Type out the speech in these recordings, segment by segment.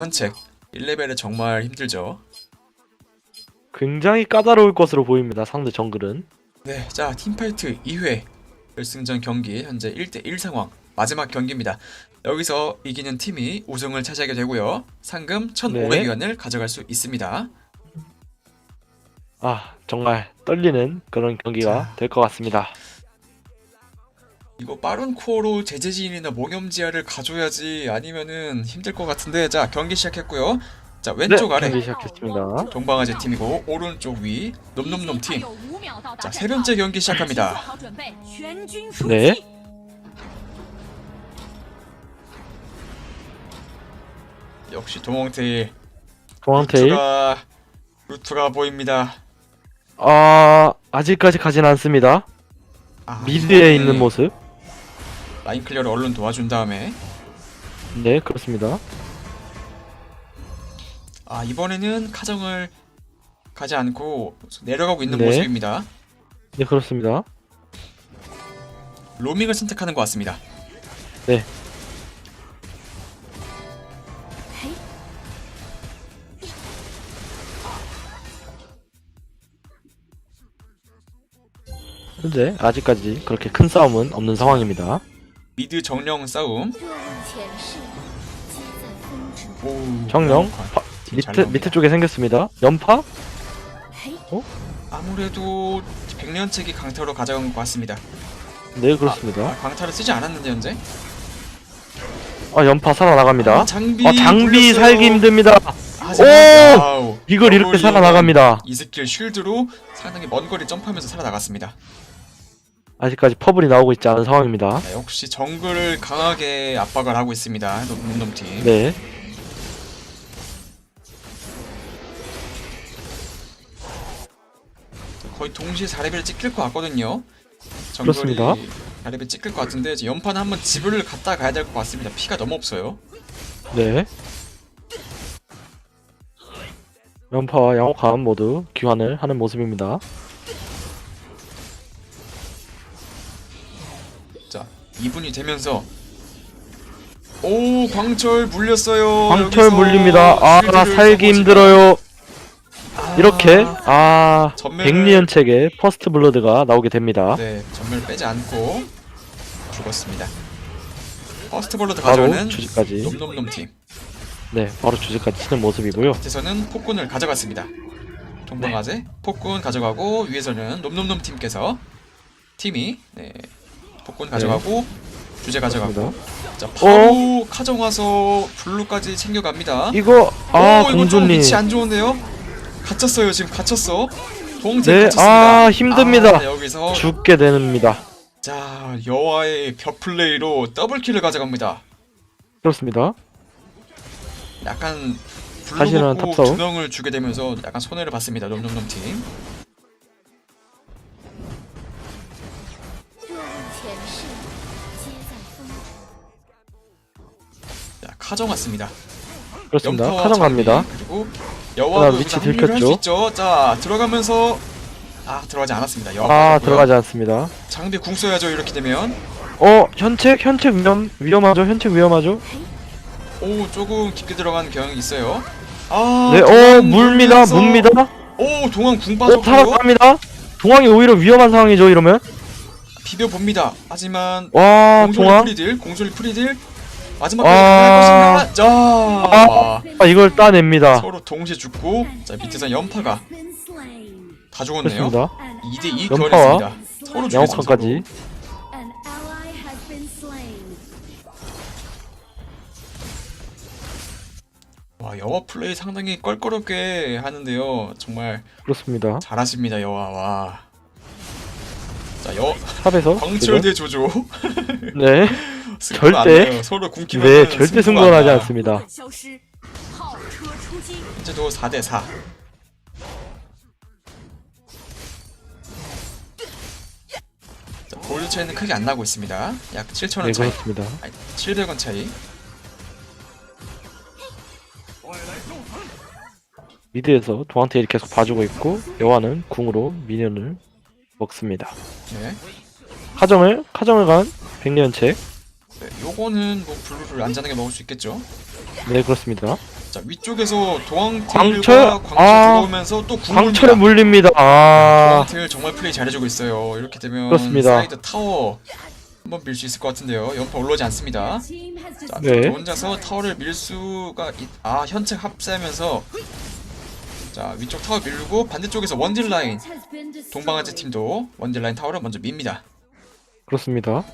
선책 1레벨은 정말 힘들죠. 굉장히 까다로울 것으로 보입니다. 상대 정글은. 네, 자 팀파이트 2회 결승전 경기 현재 1대1 상황 마지막 경기입니다. 여기서 이기는 팀이 우승을 차지하게 되고요. 상금 1,500위안을 가져갈 수 있습니다. 아 정말 떨리는 그런 경기가 자. 될 것 같습니다. 이거 빠른 코어로 제재진이나 몽염지아를 가져야지 아니면은 힘들 것 같은데 자 경기 시작했고요. 자 왼쪽 네, 아래 경기 시작했습니다. 동방아제 팀이고 오른쪽 위 놈놈놈 팀. 자 세 번째 경기 시작합니다. 네. 역시 동홍테일 동황테일. 루트가 루트가 보입니다. 아 아직까지 가진 않습니다. 아, 미드에 이번에 있는 모습. 라인 클리어를 얼른 도와준 다음에 네 그렇습니다. 아 이번에는 카정을 가지 않고 내려가고 있는 네. 모습입니다. 네 그렇습니다. 로밍을 선택하는 것 같습니다. 네. 현재 아직까지 그렇게 큰 싸움은 없는 상황입니다. 미드 정령 싸움. 오, 정령 파, 밑에 밑에 쪽에 생겼습니다. 연파? 어? 아무래도 백년책이 강타로 가져간 것 같습니다. 네 그렇습니다. 아, 강타를 쓰지 않았는데 현재. 아 연파 살아나갑니다. 아, 장비, 아, 장비 살기 힘듭니다. 아, 오! 이걸 이렇게 살아나갑니다. 이 스킬 쉴드로 상당히 먼 거리 점프하면서 살아나갔습니다. 아직까지 퍼블이 나오고 있지 않은 상황입니다. 자, 역시 정글을 강하게 압박을 하고 있습니다. 놈놈 팀. 네. 거의 동시에 4레벨 찍힐 것 같거든요. 그렇습니다. 4레벨 찍힐 것 같은데 이제 연판 한번 집을 갔다 가야 될 것 같습니다. 피가 너무 없어요. 네. 연파와 양호감 모두 귀환을 하는 모습입니다. 2분이 되면서 오 광철 물렸어요. 광철 여기서 물립니다. 아 살기 힘들어요. 아, 이렇게 아 전멸을- 백리연책의 퍼스트 블러드가 나오게 됩니다. 네 전멸 빼지 않고 죽었습니다. 퍼스트 볼로드 바로 가져오는 주지까지. 놈놈놈 팀. 네, 바로 주제까지 치는 모습이고요. 밑에서는 폭군을 가져갔습니다. 동방아제 네. 폭군 가져가고 위에서는 놈놈놈 팀께서 팀이 네, 폭군 가져가고 주제 가져가고 네. 그렇습니다. 자 바로 카정 와서 블루까지 챙겨갑니다. 이거 아 오, 이거 좀 공주님. 위치 안 좋은데요? 갇혔어요 지금 갇혔어. 동생 네, 갇혔습니다. 아, 힘듭니다. 아, 여기서 죽게 됩니다. 자 여와의 벽 플레이로 더블 킬을 가져갑니다. 그렇습니다. 약간 다시는 블루 먹고 탑싸움. 두 명을 주게 되면서 약간 손해를 봤습니다. 놈놈놈 팀. 카정 왔습니다. 그렇습니다. 카정 장비, 갑니다. 그리고 그다음 여와도 위치 들켰죠? 있죠. 자 들어가면서 아 들어가지 않았습니다. 여와 아 빠졌고요. 들어가지 않습니다. 장비 궁 써야죠. 이렇게 되면 어 현책 현책 위험 위험하죠. 현책 위험하죠. 오 조금 깊게 들어간 경향이 있어요. 아 네, 어 동안 물니다 물면서- 묵니다. 오 동안 궁 어 빠졌고요. 살아갑니다. 동황이 오히려 위험한 상황이죠 이러면. 비벼 봅니다. 하지만 와 공졸리 동황. 프리딜 공졸리 프리딜 마지막 아. 할 것인가? 자 아, 아 이걸 따냅니다. 서로 동시에 죽고 자 밑에서 연파가. 다 죽었네요. 그렇습니다. 2대2 연파와. 서로 죽였습니다. 양호칸까지. An ally has been slain. 와 여와 플레이 상당히 껄끄럽게 하는데요. 정말 그렇습니다. 잘하십니다 여와 와. 자 여, 탑에서 광철 지금- 대 조조 네, 절대 서로 굶기면 네 절대 승부는 하지 않습니다. 이제 도 4대 4. 골드 차이는 크게 안 나고 있습니다. 약 7천 원 네, 차이. 네, 니다 700원 차이. 미드에서 도한테 계속 봐주고 있고 여화는 궁으로 미니언을 먹습니다. 네. 카정을 카정을 간 백년책 네. 요거는 뭐 블루를 안전하게 먹을 수 있겠죠. 네 그렇습니다. 자 위쪽에서 광철? 광철 아. 들어오면서 또 광철에 궁물입니다. 물립니다. 아, 도왕테일 정말 플레이 잘해주고 있어요. 이렇게 되면 그렇습니다. 사이드 타워 한번 밀 수 있을 것 같은데요. 연파 올라오지 않습니다. 자, 네. 저 혼자서 타워를 밀 수가 있... 아 현책 합세하면서 자 위쪽 타워 밀고 반대쪽에서 원딜 라인. 동방아재 팀도 원딜 라인 타워를 먼저 밉니다. 그렇습니다.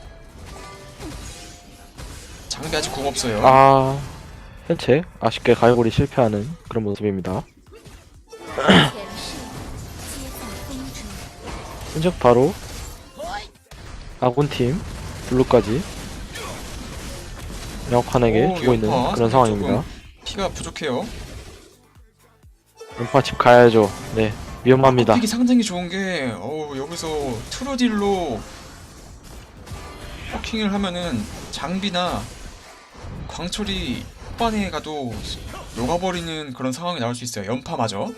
장비 아직 궁 없어요. 아 현채 아쉽게 가위골이 실패하는 그런 모습입니다. 흔적 바로 아군팀 블루까지 영판에게 주고 있는 그런 상황입니다. 피가 부족해요. 연파 집 가야죠. 네 위험합니다. 아, 이게 상당히 좋은 게 어우 여기서 트루딜로 킹을 하면은 장비나 광철이 후반에 가도 녹아버리는 그런 상황이 나올 수 있어요. 연파마저.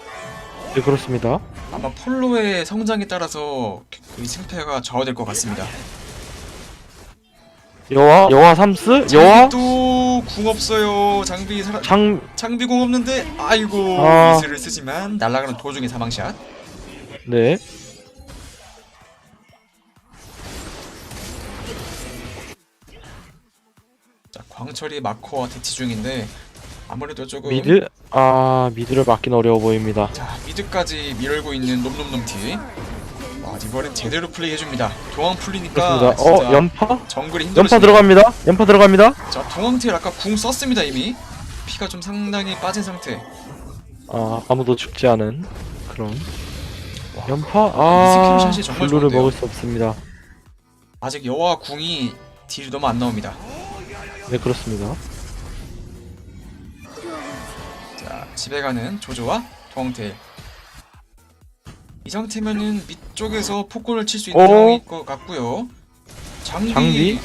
네, 그렇습니다. 아마 폴로의 성장에 따라서 그 승패가 좌우될 것 같습니다. 여와, 여와 삼스, 여와 또궁 없어요. 장비 사라... 장, 장비 공 없는데 아이고 아. 미스를 쓰지만 날아가는 도중에 사망샷. 네, 광철이 마커와 대치 중인데 아무래도 조금 미드, 아, 미드를 막긴 어려워 보입니다. 자 미드까지 밀고 있는 놈놈놈티. 와 이번엔 제대로 플레이 해줍니다. 도왕 풀리니까 그렇습니다. 진짜 어, 연파? 정글이 연파 힘들어지네요. 들어갑니다. 연파 들어갑니다. 자 도왕테일 아까 궁 썼습니다 이미. 피가 좀 상당히 빠진 상태. 아, 아무도 죽지 않은 그런 연파. 이 아, 스킬샷이 정말 블루를 좋은데요? 먹을 수 없습니다. 아직 여와 궁이 딜이 너무 안 나옵니다. 네, 그렇습니다. 자 집에 가는 조조와 도왕테일. 이 상태면은 밑쪽에서 폭군을 칠 수 있는 어? 상황일 것 같고요. 장비, 장비?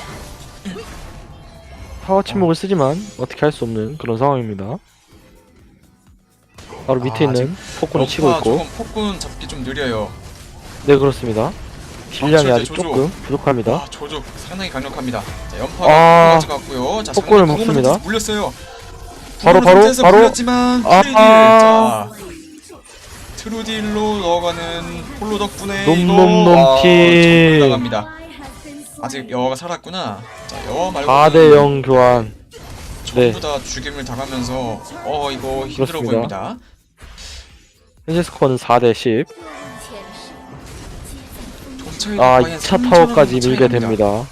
타워 침묵을 쓰지만 어떻게 할 수 없는 그런 상황입니다. 바로 밑에 아, 있는 폭군을 치고 있고 조금 폭군 잡기 좀 느려요. 네 그렇습니다. 실량이 아, 아직 조조. 조금 부족합니다. 와 조조 상당히 강력합니다. 자 연파가 아, 가져갔고요. 자 상대 먹습니다. 물렸어요. 바로, 바로, 바로. 물렸지만 아. 트루딜 자 트루딜로 넣어가는 폴로 덕분에 놈놈놈 이거 팀. 나갑니다. Slain. 아직 여화가 살았구나. 자 여화 말고 4대0 교환. 네. 전부 다 죽임을 당하면서 어 이거 힘들어 그렇습니다. 보입니다. 현재 스코어는 4대10. 아, 2차 타워까지 밀게 됩니다.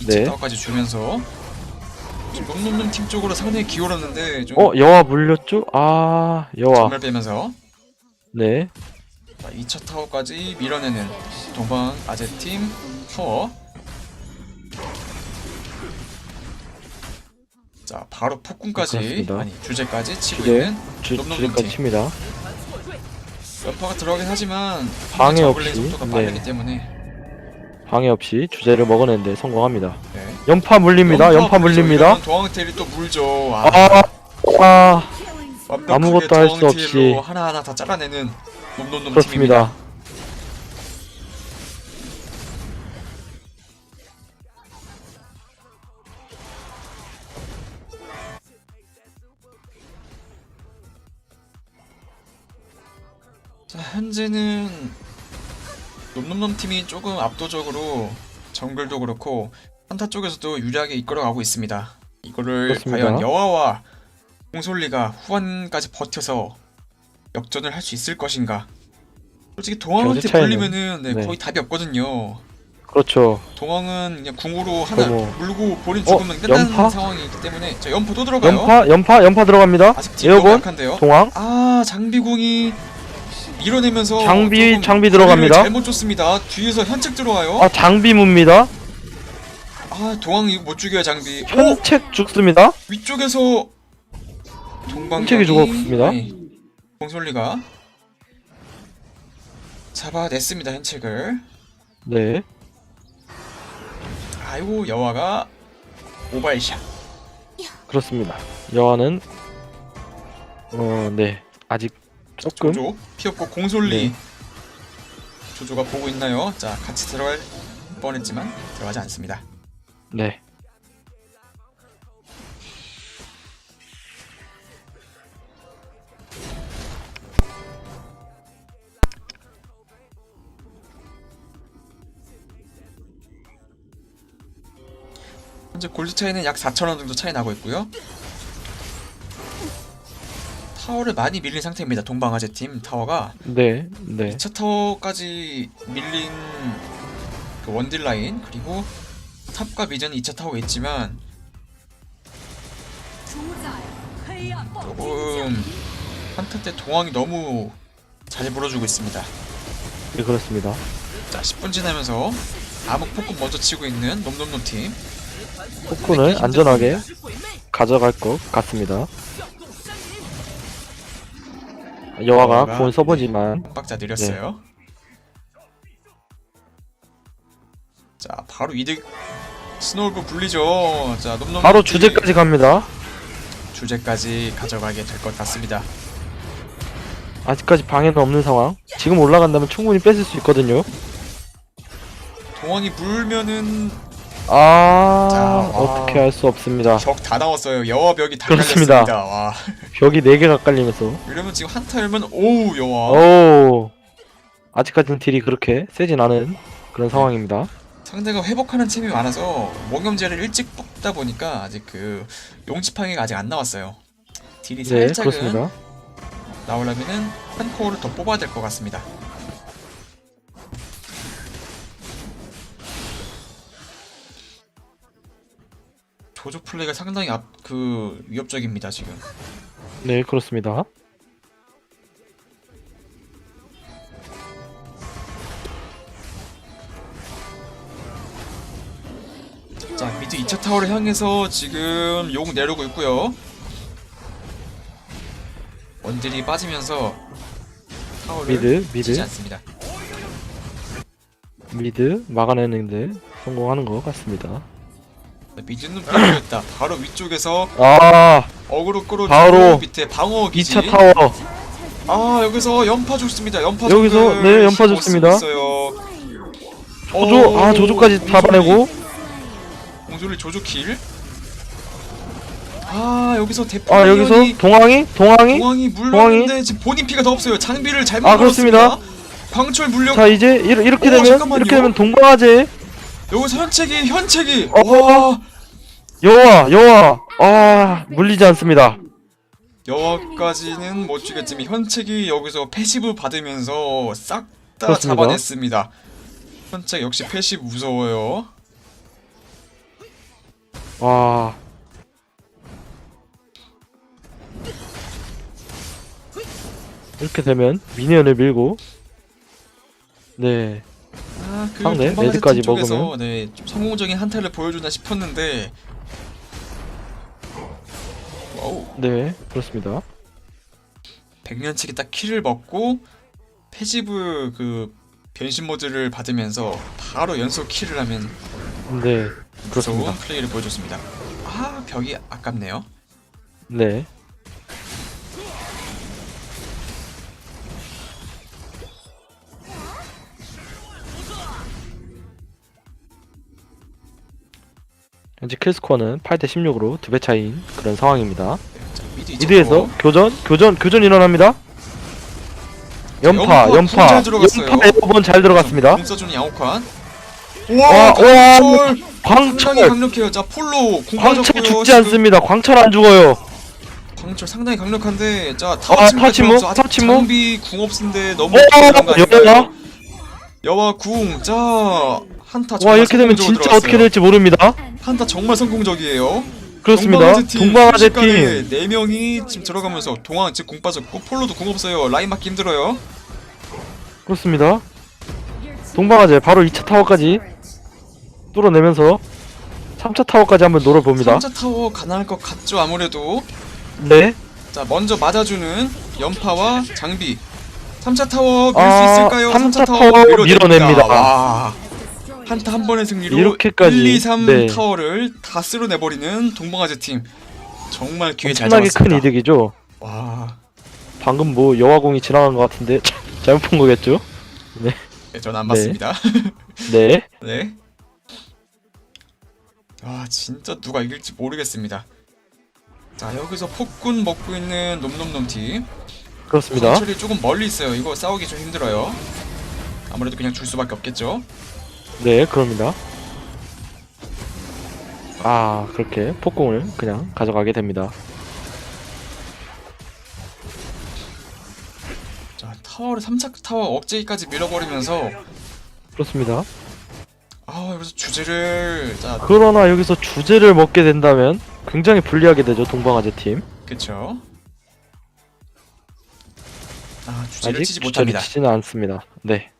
2차 네. 타워까지 주면서 지금 놈놈놈 팀 쪽으로 상당히 기울었는데 좀 어, 여화 물렸죠? 아, 여화. 정말 빼면서 네. 자, 2차 타워까지 밀어내는 동방 아재팀 타워 자 바로 폭군까지 그렇습니다. 아니 주제까지 치고 주제. 있는 롬롬까지 칩니다. 연파가 들어가긴 하지만 방해 없이, 속도가 빠르기 네. 때문에 방해 없이 주제를 먹어내는데 성공합니다. 네. 연파 물립니다. 연파 물립니다. 도왕테일이 또 물죠. 아, 아, 아 완벽하게 아무것도 할수 없이. 하나하나 다 잘라내는 놈놈놈 팀입니다. 그렇습니다. 자, 현재는 놈놈놈 팀이 조금 압도적으로 정글도 그렇고 한타 쪽에서도 유리하게 이끌어가고 있습니다. 이거를 그렇습니다. 과연 여와와 홍솔리가 후반까지 버텨서 역전을 할 수 있을 것인가? 솔직히 차이는- 불리면은 네, 네. 거의 답이 없거든요. 그렇죠. 동왕은 그냥 궁으로 하나 어머. 물고 본인 어, 죽으면 끝나는 연파? 상황이기 때문에 자 연포 또 들어가요. 연파, 연파, 연파 들어갑니다. 아직 딜 너무 에어본, 약한데요. 동황, 아 장비궁이 밀어내면서 장비, 조금 장비 들어갑니다. 잘못 줬습니다. 뒤에서 현책 들어와요. 아 장비무입니다. 아 동황 이거 못 죽여요 장비. 오 현책 죽습니다. 위쪽에서 현책이 죽었습니다. 공솔리가 잡아냈습니다 현책을. 네, 아이고 여화가 오발샷. 그렇습니다. 여와는 어, 네, 아직 조금 조조 피었고 공솔리 네. 조조가 보고 있나요? 자 같이 들어갈 뻔했지만 들어가지 않습니다. 네. 현재 골드 차이는 약 4,000원 정도 차이 나고 있고요. 타워를 많이 밀린 상태입니다. 동방아재 팀 타워가 네, 네. 2차 타워까지 밀린 그 원딜 라인 그리고 탑과 미전이 2차 타워가 있지만 조금 한타 때 동황이 너무 잘 물어주고 있습니다. 네, 그렇습니다. 자 10분 지나면서 암흑 폭군 먼저 치고 있는 놈놈놈 팀 폭군을 안전하게 가져갈 것 같습니다. 여화가 구원 써보지만 박자 느렸어요. 자 바로 이득 스노우볼 불리죠. 자 놈놈 바로 주제까지 갑니다. 주제까지 가져가게 될 것 같습니다. 아직까지 방해는 없는 상황. 지금 올라간다면 충분히 뺏을 수 있거든요. 동원이 물면은 아, 자, 와. 어떻게 할 수 없습니다. 벽다 나왔어요. 여와 벽이 다 그렇습니다. 깔렸습니다. 와 벽이 4개가 깔리면서. 이러면 지금 한타 열면 오우 여와 오. 아직까지는 딜이 그렇게 세진 않은 그런 상황입니다. 상대가 회복하는 템이 많아서 몽염제를 일찍 뽑다 보니까 아직 그 용치팡이가 아직 안 나왔어요. 딜이 네, 살짝은 그렇습니다. 나오려면은 한 코어를 더 뽑아야 될 것 같습니다. 조조 플레이가 상당히 앞, 그 위협적입니다 지금. 네, 그렇습니다. 자 미드 2차 타워를 향해서 지금 용 내려오고 있고요. 원딜이 빠지면서 타워를 미드, 미드, 않습니다. 미드 막아내는데 성공하는 것 같습니다. 미드는 빼려했다. 바로 위쪽에서 아, 어그로 끌어주고 바로 밑에 방어 기지. 2차 타워. 아 여기서 연파 죽습니다. 연파 여기서, 적을 네, 연파. 쓰고 있어요. 조조, 아, 조조까지 잡아내고. 공조리 조조 킬. 아 여기서 대포 아, 여기서 동황이? 동황이? 공항이 물렸는데 지금 본인 피가 더 없어요. 장비를 잘못 아, 그렇습니다. 광철 물력 자, 이제 이렇게, 이렇게 오, 되면, 잠깐만요. 이렇게 되면 동방아재, 여기서 현책이 현책이 어. 와 여와, 여와, 아, 물리지 않습니다. 여기까지는 못 주겠지만 현책이 여기서 패시브 받으면서 싹 다 그렇습니다. 잡아냈습니다. 현책 역시 패시브 무서워요. 와. 이렇게 되면 미니언을 밀고 네 아, 그 상대 동방아재 레드까지 팀 쪽에서 먹으면. 네, 좀 성공적인 한타를 보여주나 싶었는데 와우 네, 그렇습니다. 백년치기 딱 킬을 먹고 패시브 그 변신 모드를 받으면서 바로 연속 킬을 하면 네 그렇습니다. 플레이를 보여줬습니다. 아 벽이 아깝네요. 네 현재 킬스코어는 8대 16으로 두 배 차이인 그런 상황입니다. 자, 미드 미드에서 이쪽으로. 교전 교전 교전 일어납니다. 연파 연파 연파 잘 들어갔어요. 연파 에어본 잘 들어갔습니다. 공. 와, 와, 와, 강철 광철 상당히 강력해요. 자 폴로 공 광철 빠졌고요. 죽지 지금 않습니다. 광철 안 죽어요. 광철 상당히 강력한데 자 아, 타워침묵 타워침묵. 아직 타워침묵. 장비 궁 없는데 너무 거 아닌가요? 여기나? 여와 궁. 자 한타 와 정말 이렇게 되면 성공적으로 진짜 들어갔어요. 어떻게 될지 모릅니다. 한타 정말 성공적이에요. 그렇습니다. 동방아재 팀. 네 명이 지금 들어가면서 동황 지금 공 빠졌고 폴로도 공 없어요. 라인 맞기 힘들어요. 그렇습니다. 동방아재 바로 2차 타워까지 뚫어내면서 3차 타워까지 한번 노려봅니다. 3차 타워 가능할 것 같죠 아무래도. 네. 자 먼저 맞아주는 연파와 장비 3차 타워 밀 수 아, 있을까요? 3차 3차 타워 타워 밀어냅니다. 밀어냅니다. 와 한타 한 번의 승리로 이렇게까지, 1, 2, 3 네. 타워를 다 쓸어내버리는 동방아재 팀 정말 기회 잘 엄청나게 잡았습니다 큰 이득이죠. 와 방금 뭐 여화공이 지나간 것 같은데 잘못 본 거겠죠? 네, 저는 안 네. 봤습니다 네. 네. 와 진짜 누가 이길지 모르겠습니다 자 여기서 폭군 먹고 있는 놈놈놈 팀 그렇습니다. 광철이 조금 멀리 있어요 이거 싸우기 좀 힘들어요 아무래도 그냥 줄 수밖에 없겠죠 네, 그럽니다. 아 그렇게 폭공을 그냥 가져가게 됩니다. 자 타워를 3차 타워 억제기까지 밀어버리면서 그렇습니다. 아 여기서 주제를 자 그러나 여기서 주제를 먹게 된다면 굉장히 불리하게 되죠 동방아재 팀. 그쵸 아 주제를 아직 치지 주제를 못합니다 치지는 않습니다. 네.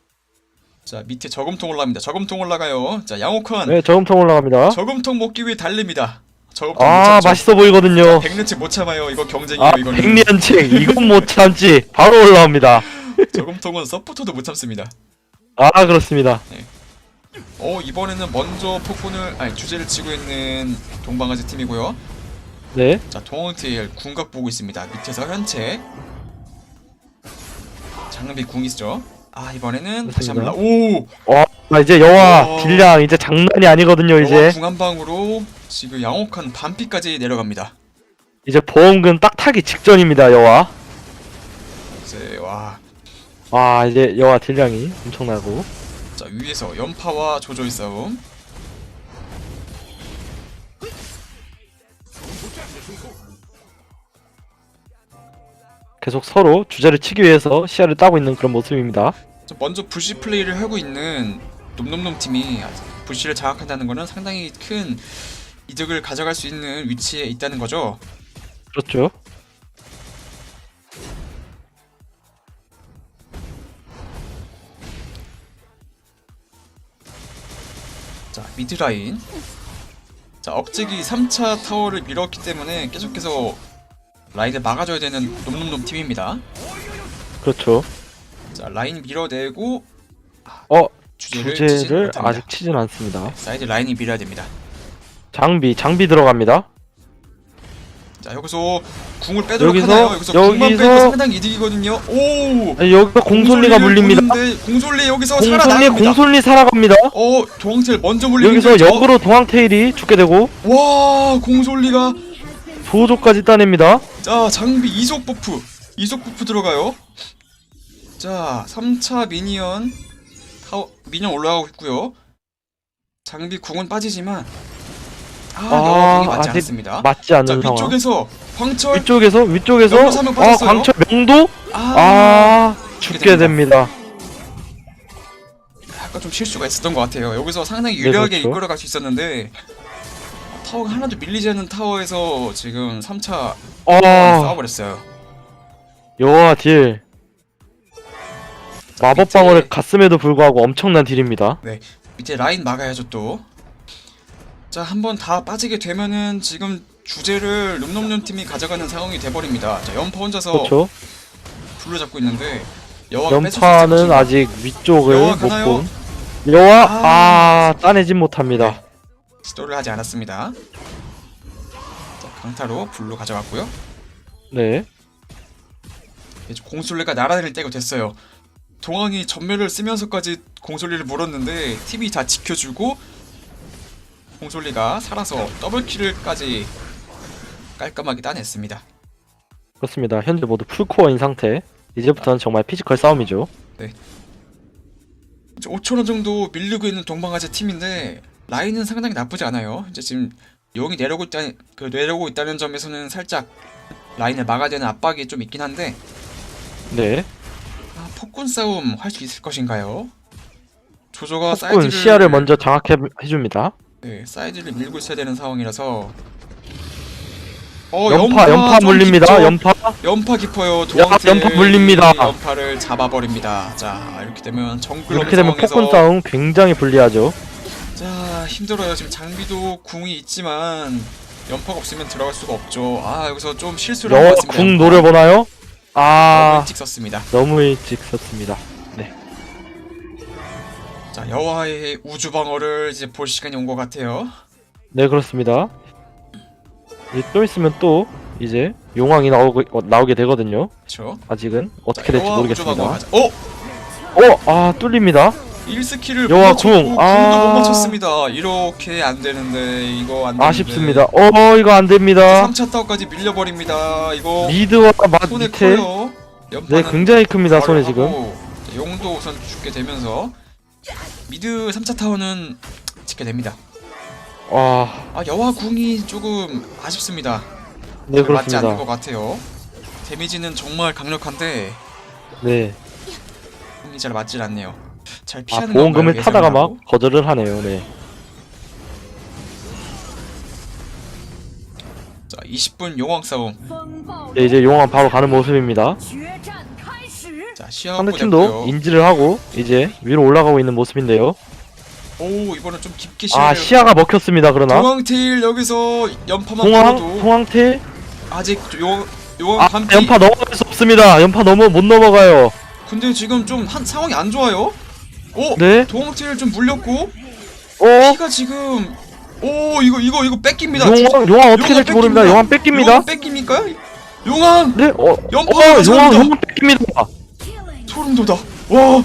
자 밑에 저금통 올라갑니다. 저금통 올라가요. 자 양호칸 네 저금통 올라갑니다. 저금통 먹기 위해 달립니다. 저금통 못 아 참죠? 맛있어 보이거든요. 백르치 못 참아요. 이거 경쟁이에요 아 이거는. 백년칭 이건 못 참지. 바로 올라옵니다. 저금통은 서포터도 못 참습니다. 아 그렇습니다. 어 이번에는 먼저 폭군을 아니 주제를 치고 있는 동방아지 팀이고요. 네. 자 동원테일 궁각 보고 있습니다. 밑에서 현체 장비 궁 있죠 아 이번에는 다시 그렇습니다. 합니다 오 아, 이제 여와 어. 딜량 이제 장난이 아니거든요 이제 궁한 방으로 지금 양옥한 반피까지 내려갑니다 이제 보험금 딱 타기 직전입니다 여와. 이제 와 와 이제 여와 딜량이 엄청나고 자 위에서 연파와 조조의 싸움 계속 서로 주제를 치기 위해서 시야를 따고 있는 그런 모습입니다. 자, 먼저 부시 플레이를 하고 있는 놈놈놈 팀이 부시를 장악한다는 것은 상당히 큰 이득을 가져갈 수 있는 위치에 있다는 거죠 그렇죠. 자 미드라인 자 억제기 3차 타워를 밀었기 때문에 계속해서 라인을 막아줘야 되는 놈놈놈 팀입니다 그렇죠. 자 라인 밀어내고 어 주제를, 주제를 못합니다. 아직 치진 않습니다. 사이드 라인이 밀어야 됩니다 장비 장비 들어갑니다. 자 여기서 궁을 빼도록 여기서- 하나요 여기서 궁만 여기서- 빼고 상당히 이득이거든요 오 아니, 여기서 공솔리가 물립니다. 보는데 공솔리 여기서 공솔리 살아나갑니다 공솔리 살아갑니다. 어 도항텔 먼저 물리는 여기서 게 역으로 동황테일이 죽게 되고 와 공솔리가 조조까지 따냅니다. 자 장비 이속 버프 이속 버프 들어가요 자 3차 미니언 타워 미니언 올라가고 있고요 장비 궁은 빠지지만 아, 아, 맞지 아직 않습니다 맞지 않는 자 상황. 위쪽에서 황철 위쪽에서 위쪽에서 아. 광철 명도 아, 아 죽게 됩니다. 됩니다. 약간 좀 실수가 있었던 것 같아요 여기서 상당히 유리하게 그렇죠. 이끌어갈 수 있었는데 타워가 하나도 밀리지 않는 타워에서 지금 3차 아 싸워버렸어요 여와 딜 자, 마법 방어를 갔음에도 불구하고 엄청난 딜입니다. 밑에 라인 막아야죠 또. 자, 한번 다 빠지게 되면은 지금 주제를 룸놈룸 팀이 가져가는 상황이 돼버립니다. 자, 연파 혼자서 그렇죠. 불로 잡고 있는데 수 연파는. 아직 위쪽을 여왕 못 가나요? 본. 여와 아. 아 따내진 못합니다. 시도를 하지 않았습니다. 자, 강타로 불로 가져갔고요. 네. 이제 공솔레가 날아다닐 때가 됐어요. 동황이 전멸을 쓰면서까지 공솔리를 물었는데 팀이 다 지켜주고 공솔리가 살아서 더블킬을까지 깔끔하게 따냈습니다. 그렇습니다. 현재 모두 풀코어인 상태. 이제부터는 정말 피지컬 싸움이죠. 5천원 정도 밀리고 있는 동방아재 팀인데 라인은 상당히 나쁘지 않아요. 이제 지금 용이 내려오고 있다 그 내려오고 있다는 점에서는 살짝 라인을 막아야 되는 압박이 좀 있긴 한데 네. 아, 폭군 싸움 할 수 있을 것인가요? 조조가 폭군 사이드를 시야를 먼저 장악해 해줍니다. 네, 사이드를 밀고 있어야 되는 상황이라서 어, 연파 연파 좀 물립니다. 연파 연파 깊어요. 야, 도망칠 연파 물립니다. 연파를 잡아버립니다. 자 이렇게 되면 정글 이렇게 되면 폭군 싸움 굉장히 불리하죠. 자 힘들어요. 지금 장비도 궁이 있지만 연파가 없으면 들어갈 수가 없죠. 아 여기서 좀 실수를 것 같습니다. 궁. 노려보나요? 너무 아 일찍 썼습니다. 너무 일찍 썼습니다. 자 여와의 우주 방어를 이제 볼 시간이 온 것 같아요. 네 그렇습니다. 이제 좀 있으면 또 이제 용왕이 나오고 어, 나오게 되거든요. 그렇죠. 아직은 어떻게 될지 모르겠습니다. 어? 어, 아 뚫립니다. 1스킬을 여와 못 맞췄고 궁. 궁도 아. 못 맞췄습니다. 이렇게 안 되는데 이거 안 되는데. 아쉽습니다. 어, 이거 안 됩니다. 3차 타워까지 밀려버립니다. 이거 미드와 맛 손에 밑에 커요. 네 굉장히 큽니다. 손에 지금. 하고 용도 우선 죽게 되면서 미드 3차 타워는 지켜냅니다. 와, 아 여화궁이 조금 아쉽습니다. 네 맞지 않는 것 그렇습니다. 같아요. 데미지는 정말 강력한데 네. 궁이 잘 맞질 않네요. 잘 아, 피하는 보험금을 건가요, 타다가 예상하고? 막 거절을 하네요. 네. 자 20분 용왕 싸움. 네, 이제 용왕 바로 가는 모습입니다. 자 시야 상대 팀도 됐고요. 인지를 하고 이제 위로 올라가고 있는 모습인데요. 오 이번엔 좀 깊게 시야를. 아, 시야가 먹혔습니다. 그러나 용왕테일 여기서 연파만 동황 풀어도 동황태 아직 용 용왕 아, 반피. 연파 넘어갈 수 없습니다. 연파 넘어 못 넘어가요. 근데 지금 좀 한 상황이 안 좋아요. 오 네. 동황테일 좀 물렸고 어? 피가 지금 오 이거 이거 이거 뺏깁니다. 용왕 용왕 어떻게 될지 모릅니다. 용왕 뺏깁니다. 용왕 뺏깁니까? 용왕 네, 어, 연파 어, 용왕. 용왕 뺏깁니다. 소름 돋아. 와 와,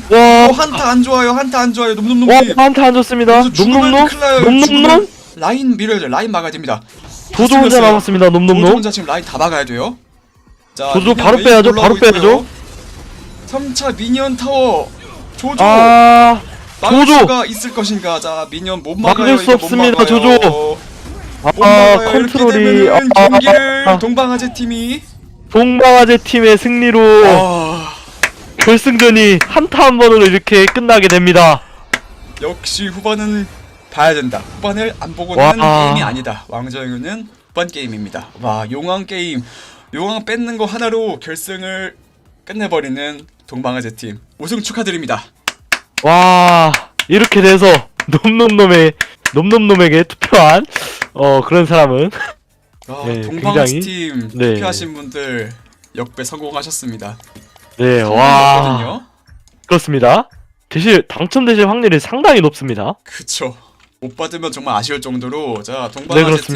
어, 한타 안 좋아요. 한타 안 좋아요. 놈놈놈. 와, 한타 안 좋습니다. 놈놈놈, 놈놈놈. 라인 밀어야죠. 라인 막아야 됩니다. 조조 혼자. 남았습니다. 조조 놈놈놈. 혼자 지금 라인 다 막아야 돼요. 자, 미니언 바로 웨이브 빼야죠, 올라오고 바로 빼야죠. 있고요. 3차 미니언 타워. 조조 아, 막을 조조! 수가 있을 것인가? 자, 미니언 못 막아요. 수 이거 못 없습니다, 막아요. 조조. 못 아, 막아요. 이렇게 컨트롤이 되면은 아, 경기를 아, 아, 동방아재 팀이 동방아재 팀의 승리로 아, 결승전이 한타 한 번으로 이렇게 끝나게 됩니다. 역시 후반은 봐야 된다. 후반을 안 보고는 와. 게임이 아니다. 왕정윤은 후반 게임입니다. 와 용왕 게임, 용왕 뺏는 거 하나로 결승을 끝내버리는 동방아재 팀 우승 축하드립니다. 와, 이렇게 돼서 놈놈놈의 놈놈놈에게 투표한 어 그런 사람은 아, 네, 동방아재 굉장히- 팀 네. 투표하신 분들 역배 성공하셨습니다. 네, 와 와, 그렇습니다. 대신 당첨되실 확률이 상당히 높습니다. 그쵸. 못 받으면 정말 아쉬울 정도로 자 네, 동방아재 그렇습니다.